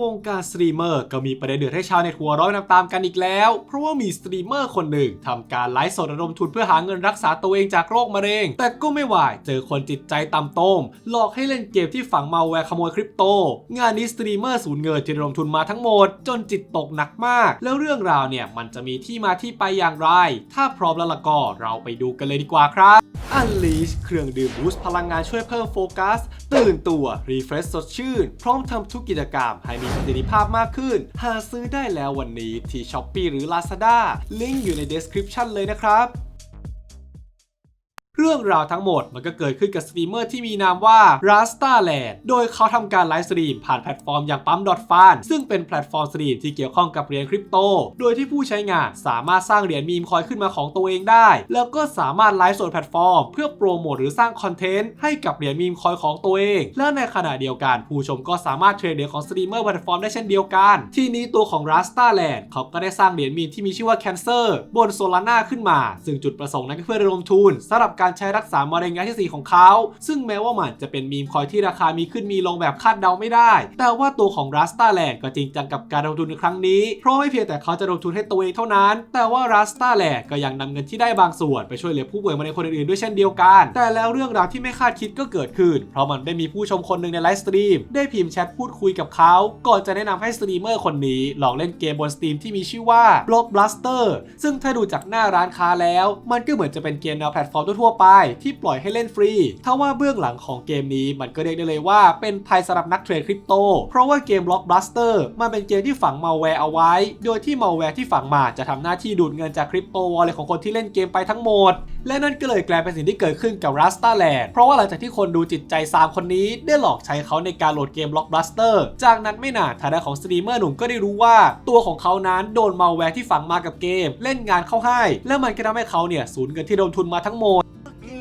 วงการสตรีมเมอร์ก็มีประเด็นเดือดให้ชาวเน็ตหัวร้อนตามๆกันอีกแล้ว เพราะว่ามีสตรีมเมอร์คนหนึ่งทำการไลฟ์สดระดมทุนเพื่อหาเงินรักษาตัวเองจากโรคมะเร็ง แต่ก็ไม่ไหวเจอคนจิตใจต่ำต้ม หลอกให้เล่นเกมที่ฝังมาแวร์ขโมยคริปโต งานนี้สตรีมเมอร์สูญเงินที่ระดมทุนมาทั้งหมด จนจิตตกหนักมาก แล้วเรื่องราวเนี่ยมันจะมีที่มาที่ไปอย่างไร ถ้าพร้อมแล้วล่ะก็เราไปดูกันเลยดีกว่าครับ Unleash เครื่องดื่มบูสต์พลังงานช่วยเพิ่มโฟกัส ตื่นตัวรีเฟรชสดชื่น พร้อมทำทุกกิจกรรมใให้มีประสิทธิภาพมากขึ้น หาซื้อได้แล้ววันนี้ที่ Shopee หรือ Lazada ลิงก์อยู่ใน description เลยนะครับ เรื่องราวทั้งหมดมันก็เกิดขึ้นกับสตรีมเมอร์ที่มีนามว่า Rasta Land โดยเขาทำการไลฟ์สตรีมผ่านแพลตฟอร์มอย่างปั๊ม .fan ซึ่งเป็นแพลตฟอร์มสตรีมที่เกี่ยวข้องกับเหรียญคริปโต โดยที่ผู้ใช้งานสามารถสร้างเหรียญมีมคอยขึ้นมาของตัวเองได้ แล้วก็สามารถไลฟ์สดแพลตฟอร์ม เพื่อโปรโมทหรือสร้างคอนเทนต์ให้กับเหรียญมีมคอยของตัวเอง และในขณะเดียวกัน ผู้ชมก็สามารถเทรดเหรียญของสตรีมเมอร์แพลตฟอร์มได้เช่นเดียวกัน ทีนี้ตัวของ Rasta Land เขาก็ได้สร้างเหรียญมีมที่มีชื่อว่า Cancer บน Solana ขึ้นมา ซึ่งจุดประสงค์นั้นก็เพื่อระดมทุนสำหรับการใช้รักษามะเร็งระยะที่ 4 ของเขา ซึ่งแม้ว่ามันจะเป็นมีมคอยที่ราคามีขึ้นมีลงแบบคาดเดาไม่ได้ แต่ว่าตัวของ Rasta Land ก็จริงจังกับการลงทุนในครั้งนี้ เพราะไม่เพียงแต่เขาจะลงทุนให้ตัวเองเท่านั้น แต่ว่า Rasta Land ก็ยังนำเงินที่ได้บางส่วนไปช่วยเหลือผู้ป่วยมะเร็งคนอื่นๆด้วยเช่นเดียวกัน แต่แล้วเรื่องราวที่ไม่คาดคิดก็เกิดขึ้น เพราะมันได้มีผู้ชมคนหนึ่งในไลฟ์สตรีมได้พิมพ์แชทพูดคุยกับเขาก่อนจะแนะนำให้สตรีมเมอร์คนนี้ลองเล่นเกมบนสตรีมที่มีชื่อว่า Blockbuster ซึ่งถ้าดูจากหน้าร้านค้าแล้ว มันก็เหมือนจะเป็นเกมแนวแพลตฟอร์มทั่วไปที่ปล่อยให้เล่นฟรีทว่าเบื้องหลังของเกมนี้มันก็เรียกได้เลยว่าเป็นภัยสำหรับนักเทรดคริปโต เพราะว่าเกม Blockbuster มันเป็นเกมที่ฝังมาแวร์เอาไว้ โดยที่มาแวร์ที่ฝังมาจะทำหน้าที่ดูดเงินจากคริปโตวอลเล็ตของคนที่เล่นเกมไปทั้งหมด และนั่นก็เลยกลายเป็นสิ่งที่เกิดขึ้นกับ Rasta Land เพราะว่าหลังจากที่คนดูจิตใจซามคนนี้ได้หลอกใช้เขาในการโหลดเกม Blockbuster จากนั้นไม่นานทางด้านของสตรีมเมอร์หนุ่มก็ได้รู้ว่า ตัวของเขานั้นโดนมาแวร์ที่ฝังมากับเกม เล่นงานเข้าให้ และมันก็ทำให้เขาเนี่ยสูญเงินที่โดนทุนมาทั้งหมด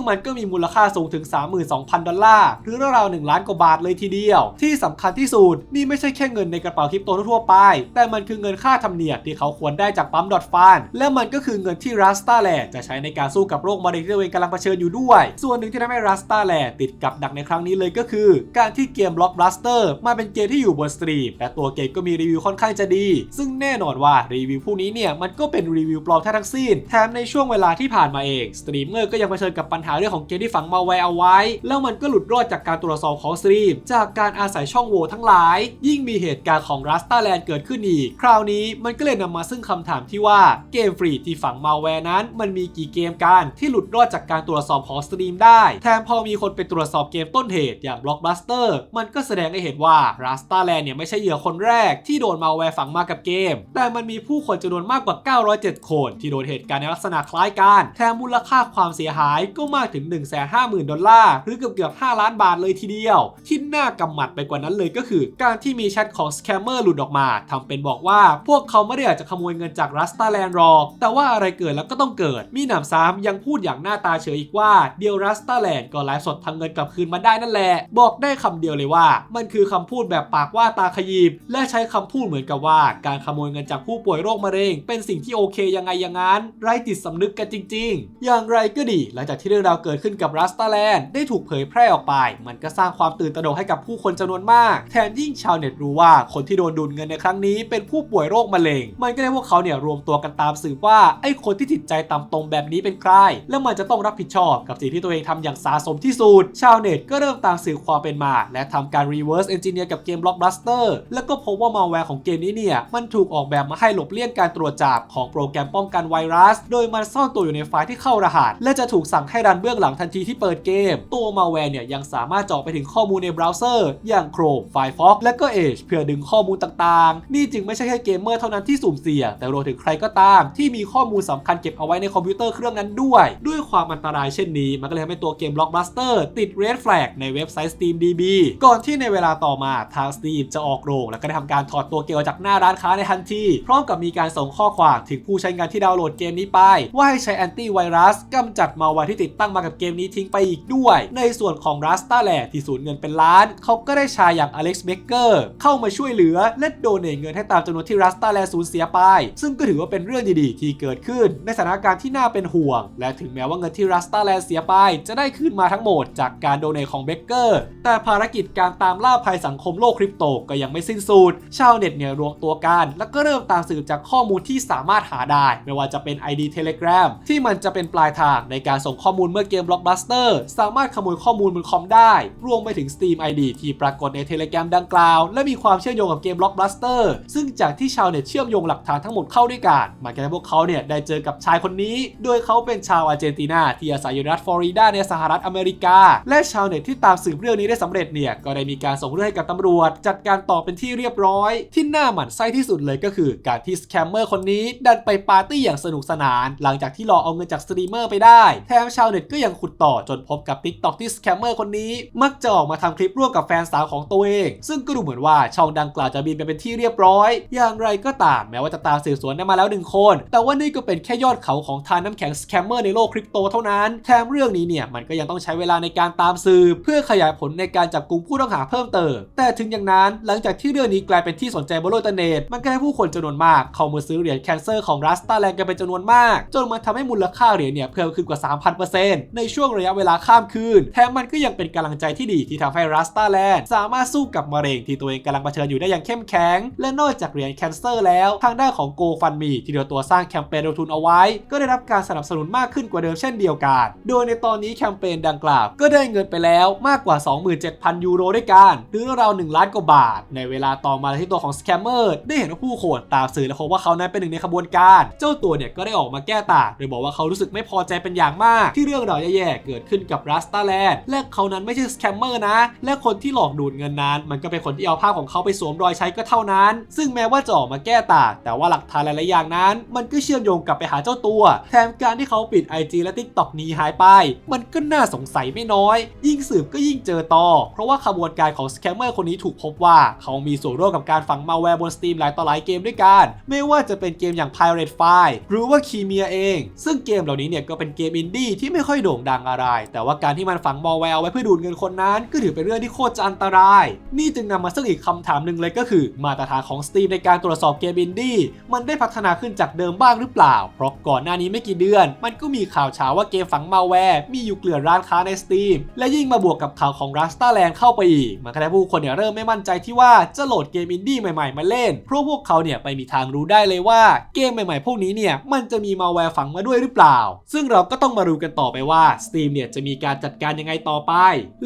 งมันก็มีมูลค่าสูงถึง 32,000 ดอลลาร์ หรือราวๆ1ล้านกว่าบาทเลยทีเดียว ที่สำคัญที่สุดนี่ไม่ใช่แค่เงินในกระเป๋าคริปโตทั่วไป แต่มันคือเงินค่าธรรมเนียมที่เขาควรได้จากปั๊มดอทฟันและมันก็คือเงินที่รัสตาแลนด์จะใช้ในการสู้กับโรคมะเร็งที่ตัวเองกำลังเผชิญอยู่ด้วย ส่วนหนึ่งที่ทำให้รัสตาแลนด์ติดกับดักในครั้งนี้เลยก็คือ การที่เกม Blockbuster มาเป็นเกมที่อยู่บนสตรีมและตัวเกมก็มีรีวิวค่อนข้างจะดี ซึ่งแน่นอนว่ารีวิวพวกนี้เนี่ยมันก็เป็นรีวิวปลอมแท้ทั้งสิ้นแถมในช่วงเวลาที่ผ่านมาเองสตรีมเมอร์ก็ยังเผชิญกับปัญหาเรื่องของเกมที่ฝังมาแวร์เอาไว้ แล้วมันก็หลุดรอดจากการตรวจสอบของสตรีม จากการอาศัยช่องโหว่ทั้งหลาย ยิ่งมีเหตุการณ์ของรัสตาแลนด์เกิดขึ้นอีก คราวนี้มันก็เลยนำมาซึ่งคำถามที่ว่าเกมฟรีที่ฝังมาแวร์นั้น มันมีกี่เกมกันที่หลุดรอดจากการตรวจสอบของสตรีมได้ แถมพอมีคนไปตรวจสอบเกมต้นเหตุอย่าง Blockbuster มันก็แสดงให้เห็นว่ารัสตาแลนด์เนี่ยไม่ใช่เหยื่อคนแรกที่โดนมาแวร์ฝังมากับเกม แต่มันมีผู้คนจำนวนมากกว่า 907 คน ที่โดนเหตุการณ์ในลักษณะคล้ายกันแถมมูลค่าความเสียหายก็มาากถึง 150,000 ดอลลาร์ หรือเกือบเกือบ5ล้านบาทเลยทีเดียว ที่น่ากำหมัดไปกว่านั้นเลยก็คือ การที่มีแชทของสแคมเมอร์หลุดออกมาทำเป็นบอกว่าพวกเขาไม่ได้อยากจะขโมยเงินจากรัสตาแลนด์หรอก แต่ว่าอะไรเกิดแล้วก็ต้องเกิด มีหนำซ้ำยังพูดอย่างหน้าตาเฉยอีกว่าเดียวรัสตาแลนด์ก็ไลฟ์สดทำเงินกลับคืนมาได้นั่นแหละ บอกได้คำเดียวเลยว่า มันคือคำพูดแบบปากว่าตาขยิบและใช้คำพูดเหมือนกับว่า การขโมยเงินจากผู้ป่วยโรคมะเร็ง เป็นสิ่งที่โอเคยังไงอย่างนั้นไร้จิตสำนึกกันจริง ๆ อย่างไรก็ดี หลังจากที่เรื่องราวเกิดขึ้นกับรัสตาแลนด์ได้ถูกเผยแพร่ออกไป มันก็สร้างความตื่นตระหนกให้กับผู้คนจำนวนมาก แถมยิ่งชาวเน็ตรู้ว่าคนที่โดนดูดเงินในครั้งนี้เป็นผู้ป่วยโรคมะเร็ง มันก็ได้พวกเขาเนี่ยรวมตัวกันตามสืบว่าไอ้คนที่จิตใจต่ำตรงแบบนี้เป็นใคร แล้วมันจะต้องรับผิดชอบกับสิ่งที่ตัวเองทำอย่างสาสมที่สุด ชาวเน็ตก็เริ่มตามสืบความเป็นมา และทำการ reverse engineer กับเกม Blockbuster แล้วก็พบว่ามาแวร์ของเกมนี้เนี่ยมันถูกออกแบบมาให้หลบเลี่ยงการตรวจจับของโปรแกรมป้องกันไวรัส โดยมันซ่อนตัวอยู่ในไฟล์ที่เข้ารหัส และจะถูกสั่งให้รันเบื้องหลังทันทีที่เปิดเกม ตัวมาแวร์เนี่ยยังสามารถเจาะไปถึงข้อมูลในเบราว์เซอร์อย่าง Chrome Firefox และก็ Edge เพื่อดึงข้อมูลต่างๆ นี่จึงไม่ใช่แค่เกมเมอร์เท่านั้นที่สุ่มเสี่ยงแต่รวมถึงใครก็ตาม ที่มีข้อมูลสำคัญเก็บเอาไว้ในคอมพิวเตอร์เครื่องนั้นด้วย ด้วยความอันตรายเช่นนี้มันก็เลยทำให้ตัวเกม Blockbuster ติด Red Flag ในเว็บไซต์ SteamDB ก่อนที่ในเวลาต่อมาทาง Steam จะออกโรง แล้วก็ได้ทำการถอดตัวเกมออกจากหน้าร้านค้าในทันที พร้อมกับมีการส่งข้อความถึงผู้ใช้งานที่ดาวน์โหลดเกมนี้ไป ว่าให้ใช้แอนตี้ไวรัสกำจัดมาแวร์ที่ติดตั้งมากับเกมนี้ทิ้งไปอีกด้วย ในส่วนของ Rasta l a n d ที่สูญเงินเป็นล้าน เขาก็ได้ชายอย่างอเล็กซ์เบเกอร์เข้ามาช่วยเหลือและโดเนทเงินให้ตามจำนวนที่ Rasta l a n d สูญเสียไป ซึ่งก็ถือว่าเป็นเรื่องดีๆ ที่เกิดขึ้น ในสถานการณ์ที่น่าเป็นห่วง และถึงแม้ว่าเงินที่ Rasta l a n d เสียไป จะได้คืนมาทั้งหมดจากการโดเนทของเบเกอร์แต่ภารกิจการตามล่าภัยสังคมโลกคริปโตก็ยังไม่สิ้นสุดชาวเน็ตเนี่ยรวมตัวกัน แล้วก็เริ่มตามสืบจากข้อมูลที่สามารถหาได้ ไม่ว่าจะเป็น ID Telegram ที่มันจะเป็นปลายทางในการส่งข้อมูลเมื่อเกม Blockbuster สามารถขโมยข้อมูลบนคอมได้ รวมไปถึง Steam ID ที่ปรากฏใน Telegram ดังกล่าว และมีความเชื่อมโยงกับเกม Blockbuster ซึ่งจากที่ชาวเน็ตเชื่อมโยงหลักฐานทั้งหมดเข้าด้วยกันมันก็ได้พวกเขาเนี่ยได้เจอกับชายคนนี้ โดยเขาเป็นชาวอาร์เจนตินาที่อาศัยอยู่รัฐฟลอริดาในสหรัฐอเมริกา และชาวเน็ตที่ตามสืบเรื่องนี้ได้สำเร็จเนี่ยก็ได้มีการส่งเรื่องให้กับตำรวจ จัดการต่อเป็นที่เรียบร้อย ที่น่าหมั่นไส้ที่สุดเลยก็คือการที่สแคมเมอร์คนนี้ดันไปปาร์ตี้อย่างสนุกสนาน หลังจากที่หลอกเอาเงินจากสตรีมเมอร์ไปได้ แถมชาวเน็ตก็ยังขุดต่อจนพบกับ t ิ k t o k ที่สแคมเมอร์คนนี้ มักจะออกมาทำคลิปร่วมกับแฟนสาวของตัวเอง ซึ่งก็ดูเหมือนว่าช่องดังกล่าวจะบินไปเป็นที่เรียบร้อย อย่างไรก็ตามแม้ว่าจะตามสืบสวนได้มาแล้วหนึ่งคน แต่ว่านี่ก็เป็นแค่ยอดเขาของทานน้ำแข็งสแคมเมอร์ในโลกคริปโตเท่านั้น แถมเรื่องนี้เนี่ยมันก็ยังต้องใช้เวลาในการตามสืบเพื่อขยายผลในการจับกลุ่มผู้ต้องหาเพิ่มเติม แต่ถึงอย่างนั้นหลังจากที่เรื่องนี้กลายเป็นที่สนใจบนโลกอินเทอร์เน็ตมันก็ให้ผู้คนจำนวนมากเข้ามาซื้อเหรียญแคนเซอร์ของรัสตาแลนด์กันเป็นจำนวนมาก จนมันทำให้มูลค่าเหรียญเนี่ยเพิ่มขึ้นกว่า 3,000%ในช่วงระยะเวลาข้ามคืน แถมมันก็ยังเป็นกำลังใจที่ดีที่ทำให้รัสตาแลนด์สามารถสู้กับมะเร็งที่ตัวเองกำลังเผชิญอยู่ได้อย่างเข้มแข็ง และนอกจากเหรียญแคนเซอร์แล้ว ทางด้านของ GoFundMe ที่เดียวตัวสร้างแคมเปญลงทุนเอาไว้ ก็ได้รับการสนับสนุนมากขึ้นกว่าเดิมเช่นเดียวกัน โดยในตอนนี้แคมเปญดังกล่าว ก็ได้เงินไปแล้วมากกว่า 27,000 ยูโรด้วยกันหรือราว1ล้านกว่าบาท ในเวลาต่อมาที่ตัวของสแคมเมอร์ได้เห็นว่าผู้คนตามสื่อและพบว่าเขานั้นเป็นหนึ่งในขบวนการ เจ้าตัวเนี่ยก็ได้ออกมาแก้ต่างโดยบอกว่าเขารู้สึกไม่พอใจเป็นอย่างมาก ที่เรื่องราวแย่ๆเกิดขึ้นกับรัสตาแลนด์และเขานั้นไม่ใช่สแคมเมอร์นะ และคนที่หลอกดูดเงินนั้น มันก็เป็นคนที่เอาภาพของเขาไปสวมรอยใช้ก็เท่านั้น ซึ่งแม้ว่าจะออกมาแก้ต่างแต่ว่าหลักฐานหลายๆอย่างนั้น มันก็เชื่อมโยงกลับไปหาเจ้าตัว แถมการที่เขาปิด IG และ TikTok หนีหายไป มันก็น่าสงสัยไม่น้อย ยิ่งสืบก็ยิ่งเจอต่อ เพราะว่าขบวนการของสแคมเมอร์คนนี้ถูกพบว่า เขามีส่วนร่วมกับการฝังมาแวร์บน Steam หลายต่อหลายเกมด้วยกัน ไม่ว่าจะเป็นเกมอย่าง Pirate f i หรือว่า k ีเมียเอง ซึ่งเกมเหล่านี้เนี่ยก็เป็นเกมอินดี้ที่ไม่ค่อยค่อยโด่งดังอะไร แต่ว่าการที่มันฝังมาแวร์ไว้เพื่อดูดเงินคนนั้น ก็ถือเป็นเรื่องที่โคตรจะอันตราย นี่จึงนำมาซึ่งอีกคำถามหนึ่งเลยก็คือ มาตรฐานของ Steam ในการตรวจสอบเกมอินดี้มันได้พัฒนาขึ้นจากเดิมบ้างหรือเปล่า เพราะก่อนหน้านี้ไม่กี่เดือน มันก็มีข่าวเช้าว่าเกมฝังมาแวร์มีอยู่เกลื่อนร้านค้าใน Steam และยิ่งมาบวกกับข่าวของ Rasta Land เข้าไปอีกมันก็ทำให้ผู้คนเนี่ยเริ่มไม่มั่นใจที่ว่าจะโหลดเกมอินดี้ใหม่ๆ มาเล่น เพราะพวกเขาเนี่ยไปมีทางรู้ได้เลยว่าเกมใหม่ๆ พวกนี้เนี่ยมันจะมีมาแวร์ฝังมาด้วยหรือเปล่า ซึ่งเราก็ต้องมาดูกันต่อไปว่า Steam เนี่ยจะมีการจัดการยังไงต่อไป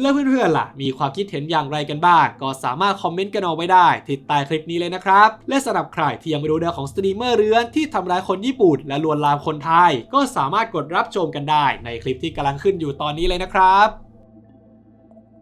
แล้วเพื่อนๆล่ะ มีความคิดเห็นอย่างไรกันบ้าง ก็สามารถคอมเมนต์กันเอาไว้ได้ที่ใต้คลิปนี้เลยนะครับ และสำหรับใครที่ยังไม่รู้เรื่องของสตรีมเมอร์เรือนที่ทำร้ายคนญี่ปุ่นและลวนลามคนไทย ก็สามารถกดรับชมกันได้ในคลิปที่กำลังขึ้นอยู่ตอนนี้เลยนะครับ